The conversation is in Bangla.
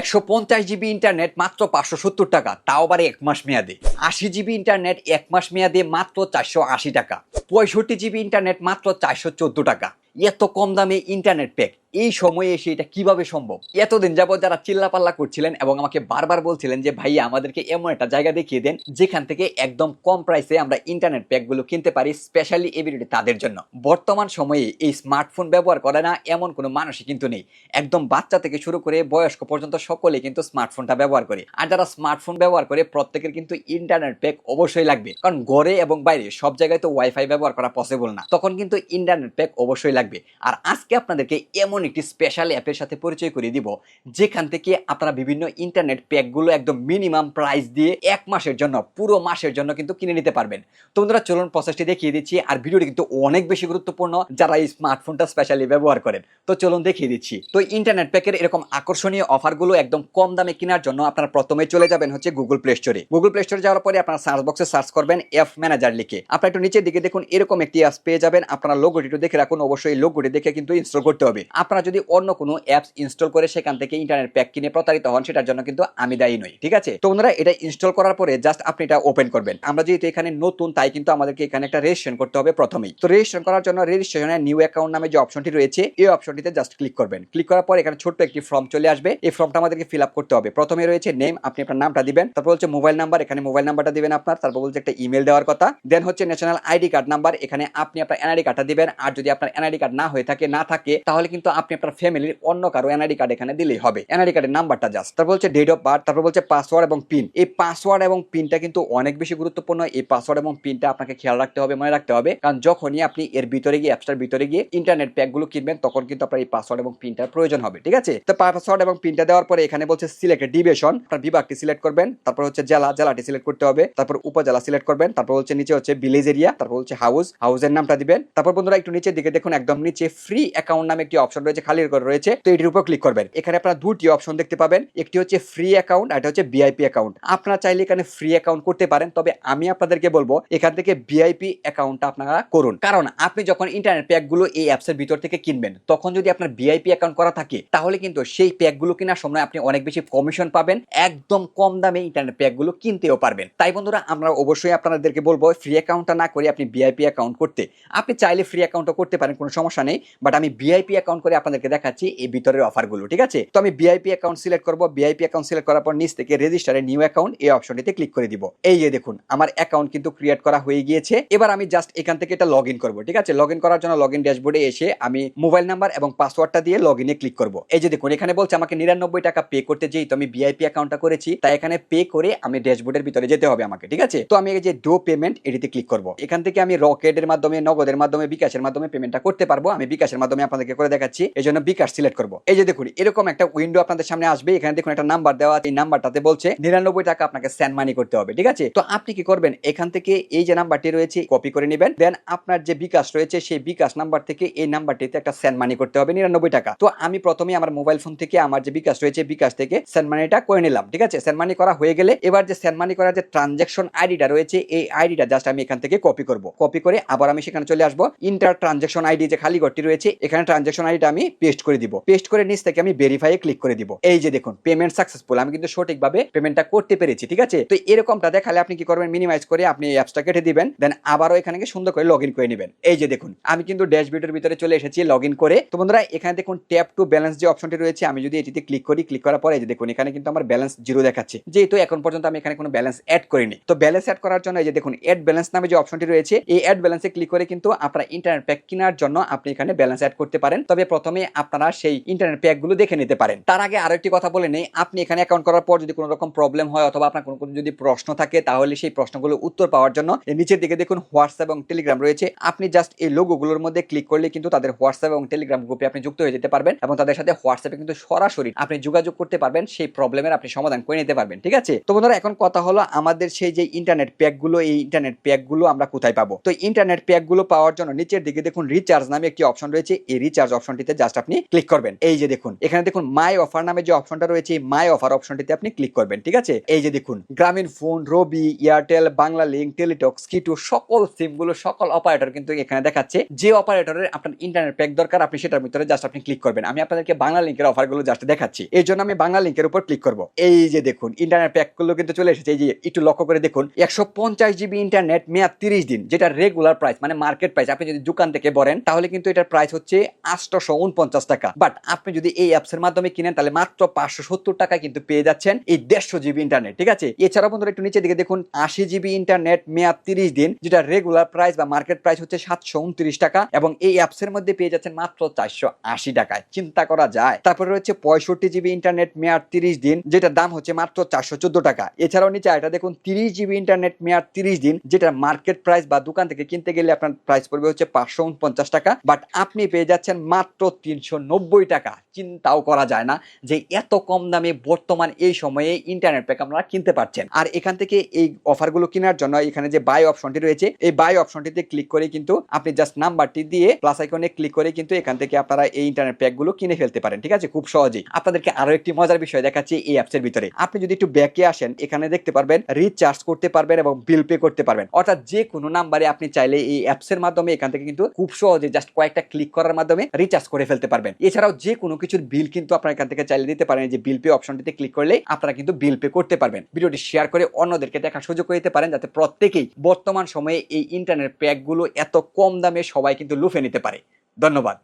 একশো পঞ্চাশ জিবি ইন্টারনেট মাত্র পাঁচশো সত্তর টাকা, তাও আবার এক মাস মেয়াদে। আশি জিবি ইন্টারনেট এক মাস মেয়াদে মাত্র চারশো আশি টাকা। পঁয়ষট্টি জিবি ইন্টারনেট মাত্র চারশো চোদ্দ টাকা। এত কম দামে ইন্টারনেট প্যাক এই সময়ে এসে এটা কীভাবে সম্ভব? এতদিন যাবত যারা চিল্লাপাল্লা করছিলেন এবং আমাকে বারবার বলছিলেন যে ভাই আমাদেরকে এমন একটা জায়গা দেখিয়ে দেন যেখান থেকে একদম কম প্রাইসে আমরা ইন্টারনেট প্যাকগুলো কিনতে পারি স্পেশালি এই ভিডিওটি তাদের জন্য। বর্তমান সময়ে এই স্মার্টফোন ব্যবহার করে না এমন কোনো মানুষই কিন্তু নেই। একদম বাচ্চা থেকে শুরু করে বয়স্ক পর্যন্ত সকলে কিন্তু স্মার্টফোনটা ব্যবহার করে। আর যারা স্মার্টফোন ব্যবহার করে, প্রত্যেকের কিন্তু ইন্টারনেট প্যাক অবশ্যই লাগবে। কারণ ঘরে এবং বাইরে সব জায়গায় তো ওয়াইফাই ব্যবহার করা পসিবল না। তখন কিন্তু ইন্টারনেট প্যাক অবশ্যই লাগবে। আর আজকে আপনাদেরকে এমন একটি স্পেশাল অ্যাপের সাথে পরিচয় করিয়ে দিব, যেখান থেকে আপনারা বিভিন্ন ইন্টারনেট প্যাকগুলো একদম মিনিমাম প্রাইস দিয়ে এক মাসের জন্য, পুরো মাসের জন্য কিন্তু কিনে নিতে পারবেন। তো বন্ধুরা, চলুন প্রসেসটি দেখিয়ে দিচ্ছি। আর ভিডিওটি কিন্তু অনেক বেশি গুরুত্বপূর্ণ যারা এই স্মার্টফোনটা স্পেশালি ব্যবহার করেন। তো চলুন দেখিয়ে দিচ্ছি। তো ইন্টারনেট প্যাকের এরকম আকর্ষণীয় অফারগুলো একদম কম দামে কেনার জন্য আপনারা প্রথমে চলে যাবেন হচ্ছে গুগল প্লে স্টোরে গুগল প্লে স্টোরে যাওয়ার পরে আপনারা সার্চ বক্সে সার্চ করবেন এফ ম্যানেজার লিখে। আপনারা একটু নিচের দিকে দেখুন, এরকম একটি অ্যাপস পেয়ে যাবেন। আপনারা লোগোটি দেখে রাখুন, অবশ্যই লোগোটি দেখে কিন্তু ইনস্টল করতে হবে। আপনারা যদি অন্য কোনো অ্যাপস ইনস্টল করে সেখান থেকে ইন্টারনেট প্যাক কিনে প্রতারিত হন, সেটার জন্য কিন্তু আমি দায়ী নই, ঠিক আছে? তো বন্ধুরা, এটা ইনস্টল করার পরে জাস্ট আপনি এটা ওপেন করবেন। আমরা যেহেতু এখানে নতুন, তাই কিন্তু আমাদেরকে এখানে একটা রেজিস্ট্রেশন করতে হবে প্রথমেই। তো রেজিস্ট্রেশন করার জন্য রেজিস্ট্রেশনে নিউ অ্যাকাউন্ট নামে যে অপশনটি রয়েছে, এই অপশনটিতে জাস্ট ক্লিক করবেন। ক্লিক করার পর এখানে ছোট্ট একটি ফর্ম চলে আসবে। এই ফর্মটা আমাদেরকে ফিল আপ করতে হবে। প্রথমে রয়েছে নেম আপনি আপনার নামটা দিবেন, তারপর হচ্ছে মোবাইল নাম্বার এখানে মোবাইল নাম্বারটা দিবেন আপনার, তারপর বলছে একটা ইমেল দেওয়ার কথা। দেন হচ্ছে ন্যাশনাল আইডি কার্ড নাম্বার এখানে আপনি আপনার এনআইডি কার্ডটা দিবেন, আর যদি আপনার এনআইডি কার্ড না হয়ে থাকে, না থাকে, তাহলে কিন্তু আপনি আপনার ফ্যামিলির অন্য কারও এনআইডি কার্ড এখানে দিলেই হবে। এনআইডি কার্ডের নাম্বারটা জাস্ট তারপর বলছে ডেট অফ বার্থ তারপর বলছে পাসওয়ার্ড এবং পিন এই পাসওয়ার্ড এবং পিনটা কিন্তু অনেক বেশি গুরুত্বপূর্ণ। এই পাসওয়ার্ড এবং পিনটা আপনাকে খেয়াল রাখতে হবে, মনে রাখতে হবে। কারণ যখনই আপনি এর ভিতরে গিয়ে অ্যাপসটার ভিতরে গিয়ে ইন্টারনেট প্যাকগুলো কিনবেন, তখন কিন্তু আপনার এই পাসওয়ার্ড এবং পিনটার প্রয়োজন হবে, ঠিক আছে? তো পাসওয়ার্ড এবং পিনটা দেওয়ার পরে এখানে বলছে সিলেক্ট ডিভিশন আপনার বিভাগটি সিলেক্ট করবেন, তারপর হচ্ছে জেলা, জেলাটি সিলেক্ট করতে হবে, তারপর উপজেলা সিলেক্ট করবেন, তারপর হচ্ছে নিচে হচ্ছে ভিলেজ এরিয়া তারপর হচ্ছে হাউস হাউসের নামটা দিবেন। তারপর বন্ধুরা একটু নিচের দিকে দেখুন, একদম নিচে ফ্রি অ্যাকাউন্ট নামে একটি অপশন রয়েছে, খালি রয়েছে। তো এটির উপর ক্লিক করবেন। এখানে আপনারা দুটি অপশন দেখতে পাবেন। একটি হচ্ছে ফ্রি অ্যাকাউন্ট আর হচ্ছে ভিআইপি অ্যাকাউন্ট আপনারা চাইলে এখানে ফ্রি অ্যাকাউন্ট করতে পারেন, তবে আমি আপনাদেরকে বলব, এখান থেকে ভিআইপি অ্যাকাউন্টটা আপনারা করুন। কারণ আপনি যখন ইন্টারনেট প্যাকগুলো এই অ্যাপসের ভিতর থেকে কিনবেন, তখন যদি আপনার ভিআইপি অ্যাকাউন্ট করা থাকে, তাহলে কিন্তু সেই প্যাকগুলো কেনার সময় আপনি অনেক বেশি কমিশন পাবেন, একদম কম দামে ইন্টারনেট প্যাকগুলো কিনতেও পারবেন। তাই বন্ধুরা, আমরা অবশ্যই আপনাদেরকে বলব ফ্রি অ্যাকাউন্টটা না করে আপনি ভিআইপি অ্যাকাউন্ট করতে। আপনি চাইলে ফ্রি অ্যাকাউন্টও করতে পারেন, কোনো সমস্যা নেই বাট আমি ভিআইপি অ্যাকাউন্ট করে আপনাদেরকে দেখাচ্ছি এই ভিতরের অফারগুলো ঠিক আছে? তো আমি ভিআইপি অ্যাকাউন্ট সিলেক্ট করব ভিআইপি অ্যাকাউন্ট সিলেক্ট করার পর নিচ থেকে রেজিস্টারে নিউ অ্যাকাউন্ট এই অপশনটিতে ক্লিক করে দিব। এই যে দেখুন, আমার অ্যাকাউন্ট কিন্তু ক্রিয়েট করা হয়ে গিয়েছে। এবার আমি জাস্ট এখান থেকে এটা লগ ইন করব, ঠিক আছে? লগ ইন করার জন্য লগ ইন ড্যাশবোর্ডে এসে আমি মোবাইল নাম্বার এবং পাসওয়ার্ডটা দিয়ে লগ ইনে ক্লিক করব। এই যে দেখুন, এখানে বলছে আমাকে নিরানব্বই টাকা পে করতে যেই, তো আমি ভিআইপি অ্যাকাউন্টটা করেছি, তাই এখানে পে করে আমি ড্যাশবোর্ডের ভিতরে যেতে হবে আমাকে, ঠিক আছে? তো আমি এই যে ডো পেমেন্ট এটিতে ক্লিক করব। এখান থেকে আমি রকেটের মাধ্যমে, নগদের মাধ্যমে, বিকাশের মাধ্যমে পেমেন্টটা করতে পারব, আমি বিকাশের মাধ্যমে আপনাদেরকে করে দেখাচ্ছি এই জন্য বিকাশ সিলেক্ট করব। এই যে দেখুন, এরকম একটা উইন্ডো আপনাদের সামনে আসবে, এখানে দেখুন একটা নাম্বার দেওয়া এই নাম্বারটাতে বলছে নিরানব্বই টাকা আপনাকে স্যান্ড মানি করতে হবে, ঠিক আছে? তো আপনি কি করবেন? এখান থেকে এই যে নাম্বারটি রয়েছে কপি করে নেবেন দেন আপনার যে বিকাশ রয়েছে, সেই বিকাশ নাম্বার থেকে এই নাম্বারটিতে একটা স্যান্ড মানি করতে হবে, নিরানব্বই টাকা। তো আমি প্রথমে আমার মোবাইল ফোন থেকে আমার যে বিকাশ রয়েছে, বিকাশ থেকে স্যান্ড মানিটা করে নিলাম, ঠিক আছে? স্যান্ড মানি করা হয়ে গেলে এবার যে স্যান্ড মানি করার যে ট্রানজাকশন আইডিটা রয়েছে, এই আইডিটা জাস্ট আমি এখান থেকে কপি করব। কপি করে আবার আমি সেখানে চলে আসব ইন্টার ট্রানজাকশন আইডি যে খালি ঘরটি রয়েছে, এখানে ট্রানজাকশন আইডিটা আমি পেস্ট করে দিব। পেস্ট করে নিচ থেকে আমি ভেরিফাই ক্লিক করে দিব। এই যে দেখুন পেমেন্ট সাকসেসফুল আমি কিন্তু সঠিকভাবে পেমেন্টটা করতে পেরেছি, ঠিক আছে? তো এরকমটা দেখালে আপনি কি করবেন? মিনিমাইজ করে আপনি এই অ্যাপসটা কেটে দিবেন দেন আবারও এখানে সুন্দর করে লগ ইন করে নেবেন। এই যে দেখুন, আমি কিন্তু ড্যাশবোর্ডের ভিতরে চলে এসেছি লগ ইন করে। তো বন্ধুরা, এখানে দেখুন ট্যাপ টু ব্যালেন্স যে অপশনটি রয়েছে, আমি যদি এটিতে ক্লিক করি ক্লিক করার পরে যে দেখুন, এখানে কিন্তু আমার ব্যালেন্স জিরো দেখাচ্ছে। যেহেতু এখন পর্যন্ত আমি এখানে কোনো ব্যালেন্স অ্যাড করিনি। তো ব্যালেন্স অ্যাড করার জন্য এই যে দেখুন অ্যাড ব্যালেন্স নামে যে অপশনটি রয়েছে, এই অ্যাড ব্যালেন্সে ক্লিক করে কিন্তু আপনারা ইন্টারনেট প্যাক কেনার জন্য আপনি এখানে ব্যালেন্স অ্যাড করতে পারেন। তবে প্রথমে আপনারা সেই ইন্টারনেট প্যাকগুলো দেখে নিতে পারেন। তার আগে আরও একটি কথা বলে নেই, আপনি এখানে অ্যাকাউন্ট করার পর যদি কোনো রকম প্রবলেম হয় অথবা আপনার কোনো কোনো যদি প্রশ্ন থাকে, তাহলে সেই প্রশ্নগুলো উত্তর পাওয়ার জন্য নিচের দিকে দেখুন হোয়াটসঅ্যাপ এবং টেলিগ্রাম রয়েছে। আপনি জাস্ট এই লোগোগুলোর মধ্যে ক্লিক করলে কিন্তু তাদের হোয়াটসঅ্যাপ এবং টেলিগ্রাম গ্রুপে আপনি যুক্ত হয়ে যেতে পারবেন এবং তাদের সাথে হোয়াটসঅ্যাপে কিন্তু সরাসরি আপনি যোগাযোগ করতে পারবেন, সেই প্রবলেমের আপনি সমাধান করে নিতে পারবেন, ঠিক আছে? তো বন্ধুরা, এখন কথা হলো আমাদের সেই যে ইন্টারনেট প্যাকগুলো এই ইন্টারনেট প্যাকগুলো আমরা কোথায় পাবো? তো ইন্টারনেট প্যাকগুলো পাওয়ার জন্য নিচের দিকে দেখুন রিচার্জ নামে একটি অপশন রয়েছে, এই রিচার্জ অপশনটিতে জাস্ট আপনি ক্লিক করবেন। এই যে দেখুন, এখানে দেখুন মাই অফার নামে যে অপশনটা রয়েছে মাই অফার অপশনটিতে আপনি ক্লিক করবেন, ঠিক আছে? এই যে দেখুন গ্রামীণ ফোন রবি এয়ারটেল বাংলা লিঙ্ক টেলিটক স্কিটু সকল সিমগুলো, সকল অপারেটর কিন্তু এখানে দেখাচ্ছে। যে অপারেটরের আপনার ইন্টারনেট প্যাক দরকার, আপনি সেটার ভিতরে জাস্ট আপনি ক্লিক করবেন। আমি আপনাদেরকে বাংলা লিঙ্কের অফারগুলো জাস্ট দেখাচ্ছি। এই জন্য আমি বাংলা লিঙ্কের উপর ক্লিক করব। এই যে দেখুন ইন্টারনেট প্যাকগুলো কিন্তু চলে এসেছে। এই যে একটু লক্ষ্য করে দেখুন, একশো পঞ্চাশ জিবি ইন্টারনেট মেয়াদ তিরিশ দিন, যেটা রেগুলার প্রাইস মানে মার্কেট প্রাইস আপনি যদি দোকান থেকে বলেন, তাহলে কিন্তু এটার প্রাইস হচ্ছে আটশো উনপঞ্চাশ টাকা। বাট আপনি যদি এই অ্যাপস এর মাধ্যমে কিনেন, তাহলে মাত্র পাঁচশো সত্তর টাকা কিন্তু পেয়ে যাচ্ছেন এই দেড়শো জিবি ইন্টারনেট ঠিক আছে? এছাড়াও বন্ধুরা একটু নিচে দিকে দেখুন, আশি জিবি ইন্টারনেট মেয়াদ তিরিশ দিন, যেটা রেগুলার প্রাইস বা মার্কেট প্রাইস হচ্ছে সাতশো উনত্রিশ টাকা এবং এই অ্যাপস এর মধ্যে পেয়ে যাচ্ছেন মাত্র চারশো আশি টাকায়। চিন্তা করা যায়। তারপরে রয়েছে পঁয়ষট্টি জিবি ইন্টারনেট মেয়াদ তিরিশ দিন যেটার দাম হচ্ছে মাত্র চারশো চোদ্দ টাকা। এছাড়াও নিচে এটা দেখুন, তিরিশ জিবি ইন্টারনেট মেয়াদ তিরিশ দিন, যেটা মার্কেট প্রাইস বা দোকান থেকে কিনতে গেলে আপনার প্রাইস পড়বে হচ্ছে পাঁচশো উনপঞ্চাশ টাকা। বাট আপনি পেয়ে যাচ্ছেন মাত্র তিনশো নব্বই টাকা। চিন্তাও করা যায় না যে এত কম দামে বর্তমান এই সময়ে ইন্টারনেট প্যাক আপনারা কিনতে পারছেন। আর এখান থেকে এই অফারগুলো কেনার জন্য এখানে যে বাই অপশনটি রয়েছে, এই বাই অপশনটিতে ক্লিক করে কিন্তু আপনি জাস্ট নাম্বারটি দিয়ে প্লাস আইকনে ক্লিক করে কিন্তু এখান থেকে আপনারা এই ইন্টারনেট প্যাকগুলো কিনে ফেলতে পারেন, ঠিক আছে? খুব সহজেই। আপনাদেরকে আরও একটি মজার বিষয় দেখাচ্ছি এই অ্যাপসের ভিতরে। আপনি যদি একটু ব্যাকে আসেন, এখানে দেখতে পারবেন রিচার্জ করতে পারবেন এবং বিল পে করতে পারবেন। অর্থাৎ যে কোনো নাম্বারে আপনি চাইলে এই অ্যাপসের মাধ্যমে এখান থেকে কিন্তু খুব সহজে জাস্ট কয়েকটা ক্লিক করার মাধ্যমে রিচার্জ করে ফেলতে পারবেন। এছাড়াও যে কোনো কিছুর বিল কিন্তু আপনার এখান থেকে চালিয়ে দিতে পারেন। যে বিল পে অপশনটিতে ক্লিক করলে আপনারা কিন্তু বিল পে করতে পারবেন। ভিডিওটি শেয়ার করে অন্যদেরকে দেখার সুযোগ করে দিতে পারেন যাতে প্রত্যেকেই বর্তমান সময়ে এই ইন্টারনেট প্যাকগুলো এত কম দামে সবাই কিন্তু লুফে নিতে পারে। ধন্যবাদ।